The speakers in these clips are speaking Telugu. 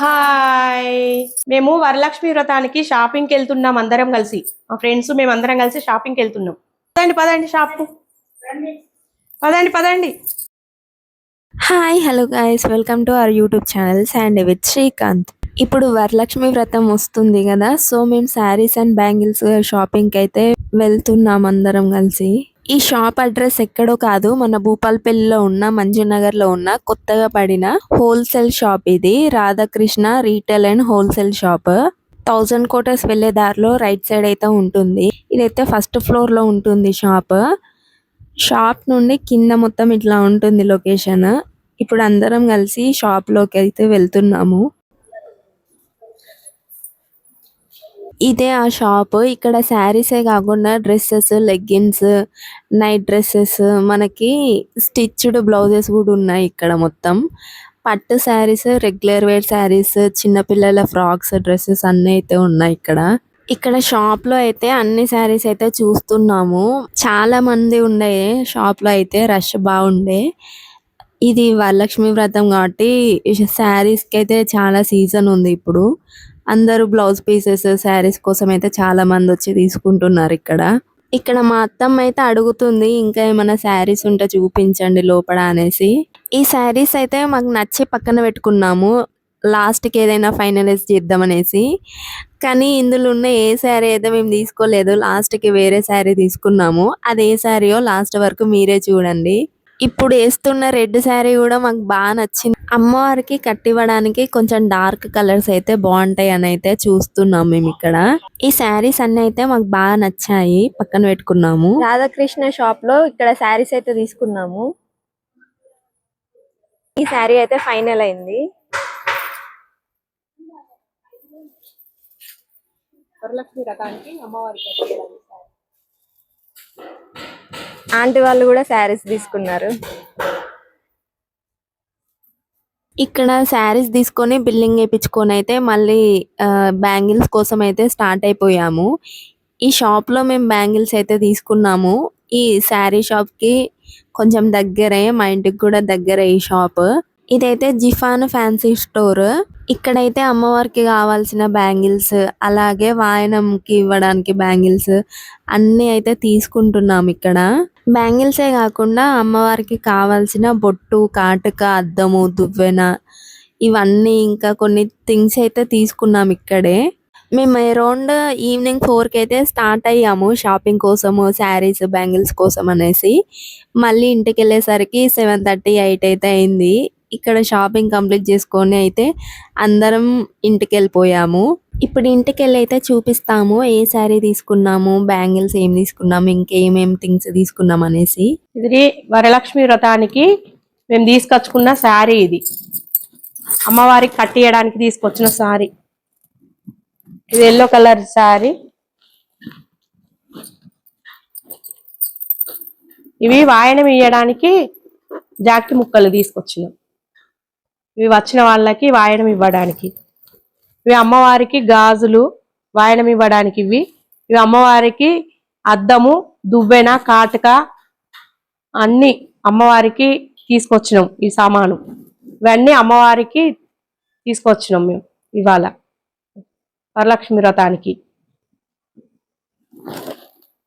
హాయ్. మేము వరలక్ష్మి వ్రతానికి షాపింగ్కి వెళ్తున్నాం అందరం కలిసి. మా ఫ్రెండ్స్ మేము అందరం కలిసి షాపింగ్కి వెళ్తున్నాం. పదండి పదండి షాప్. పదండి పదండి. Hi hello guys welcome to our YouTube channel and with Srikanth. ఇప్పుడు వరలక్ష్మి వ్రతం వస్తుంది కదా సో మేము శారీస్ అండ్ బ్యాంగిల్స్ షాపింగ్కి అయితే వెళ్తున్నాం అందరం కలిసి. ఈ షాప్ అడ్రస్ ఎక్కడో కాదు. మన భూపాల్పల్లిలో ఉన్న మంజునగర్లో ఉన్న కొత్తగా పడిన హోల్సేల్ షాప్ ఇది. Radhakrishna retail and wholesale shop. Thousand quarters వెళ్ళే దారిలో రైట్ సైడ్ అయితే ఉంటుంది. ఇదైతే ఫస్ట్ ఫ్లోర్లో ఉంటుంది షాప్. షాప్ నుండి కింద మొత్తం ఇట్లా ఉంటుంది లొకేషన్. ఇప్పుడు అందరం కలిసి షాప్లోకి అయితే వెళ్తున్నాము. ఇదే ఆ షాప్. ఇక్కడ శారీసే కాకుండా డ్రెస్సెస్ లెగ్గిన్స్ నైట్ డ్రెస్సెస్ మనకి స్టిచ్డ్ బ్లౌజెస్ కూడా ఉన్నాయి ఇక్కడ మొత్తం. పట్టు శారీస్ రెగ్యులర్ వేర్ శారీస్ చిన్నపిల్లల ఫ్రాక్స్ డ్రెస్సెస్ అన్నీ అయితే ఉన్నాయి ఇక్కడ. ఇక్కడ షాప్లో అయితే అన్ని శారీస్ అయితే చూస్తున్నాము. చాలా మంది ఉండే షాప్లో అయితే రష్ బాగుండే. ఇది వరలక్ష్మి వ్రతం కాబట్టి శారీస్కి అయితే చాలా సీజన్ ఉంది ఇప్పుడు. అందరూ బ్లౌజ్ పీసెస్ శారీస్ కోసం అయితే చాలా మంది వచ్చి తీసుకుంటున్నారు ఇక్కడ. ఇక్కడ మా అత్తమ్మ అయితే అడుగుతుంది ఇంకా ఏమైనా శారీస్ ఉంటే చూపించండి లోపల అనేసి. ఈ శారీస్ అయితే మాకు నచ్చి పక్కన పెట్టుకున్నాము. లాస్ట్కి ఏదైనా ఫైనలైజ్ చేద్దామనేసి కానీ ఇందులో ఉన్న ఏ శారీ అయితే మేము తీసుకోలేదు లాస్ట్కి వేరే శారీ తీసుకున్నాము. అది ఏ శారీయో లాస్ట్ వరకు మీరే చూడండి. ఇప్పుడు వేస్తున్న రెడ్ శారీ కూడా మాకు బాగా నచ్చింది. అమ్మవారికి కట్టివ్వడానికి కొంచెం డార్క్ కలర్స్ అయితే బాగుంటాయి అని అయితే చూస్తున్నాం మేము ఇక్కడ. ఈ శారీస్ అన్ని అయితే మాకు బాగా నచ్చాయి. పక్కన పెట్టుకున్నాము. రాధాకృష్ణ షాప్లో ఇక్కడ శారీస్ అయితే తీసుకున్నాము. ఈ శారీ అయితే ఫైనల్ అయింది. వరలక్ష్మి రథానికి అమ్మవారికి ఆంటీ వాళ్ళు కూడా శారీస్ తీసుకున్నారు. ఇక్కడ శారీస్ తీసుకొని బిల్లింగ్ వేయించుకొని అయితే మళ్ళీ బ్యాంగిల్స్ కోసం అయితే స్టార్ట్ అయిపోయాము. ఈ షాప్లో మేము బ్యాంగిల్స్ అయితే తీసుకున్నాము. ఈ శారీ షాప్కి కొంచెం దగ్గరే మా ఇంటికి కూడా దగ్గరే ఈ షాప్ ఇదైతే జిఫాన్ ఫ్యాన్సీ స్టోర్. ఇక్కడైతే అమ్మవారికి కావాల్సిన బ్యాంగిల్స్ అలాగే వాయనంకి ఇవ్వడానికి బ్యాంగిల్స్ అన్ని అయితే తీసుకుంటున్నాం ఇక్కడ. బ్యాంగిల్సే కాకుండా అమ్మవారికి కావాల్సిన బొట్టు కాటుక అద్దము దువ్వెన ఇవన్నీ ఇంకా కొన్ని థింగ్స్ అయితే తీసుకున్నాం ఇక్కడే. మేము అరౌండ్ ఈవినింగ్ ఫోర్కి అయితే స్టార్ట్ అయ్యాము షాపింగ్ కోసము శారీస్ బ్యాంగిల్స్ కోసం అనేసి. మళ్ళీ ఇంటికి వెళ్ళేసరికి సెవెన్ థర్టీ ఎయిట్ అయితే అయింది. ఇక్కడ షాపింగ్ కంప్లీట్ చేసుకొని అయితే అందరం ఇంటికి వెళ్ళిపోయాము ఇప్పుడు ఇంటికి వెళ్ళి అయితే చూపిస్తాము ఏ శారీ తీసుకున్నాము బ్యాంగిల్స్ ఏం తీసుకున్నాము ఇంకేమేం థింగ్స్ తీసుకున్నాం అనేసి. ఇది వరలక్ష్మి వ్రతానికి మేము తీసుకొచ్చుకున్న శారీ ఇది. అమ్మవారికి కట్టియడానికి తీసుకొచ్చిన శారీ ఇది ఎల్లో కలర్ శారీ ఇవి వాయనం ఇయ్యడానికి జాకెట్ ముక్కలు తీసుకొచ్చినాం. ఇవి వచ్చిన వాళ్ళకి వాయనం ఇవ్వడానికి. ఇవి అమ్మవారికి గాజులు వాయనం ఇవ్వడానికి ఇవి. ఇవి అమ్మవారికి అద్దము దువ్వెన కాటుక అన్ని అమ్మవారికి తీసుకొచ్చినాం ఈ సామాను. ఇవన్నీ అమ్మవారికి తీసుకొచ్చినాం మేము ఇవాళ వరలక్ష్మి వ్రతానికి.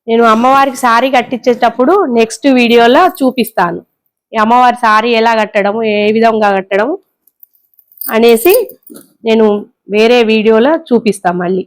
నేను అమ్మవారికి సారీ కట్టించేటప్పుడు నెక్స్ట్ వీడియోలో చూపిస్తాను. ఈ అమ్మవారి సారీ ఎలా కట్టడము ఏ విధంగా కట్టడం అనేసి నేను వేరే వీడియోలో చూపిస్తాను మళ్ళీ.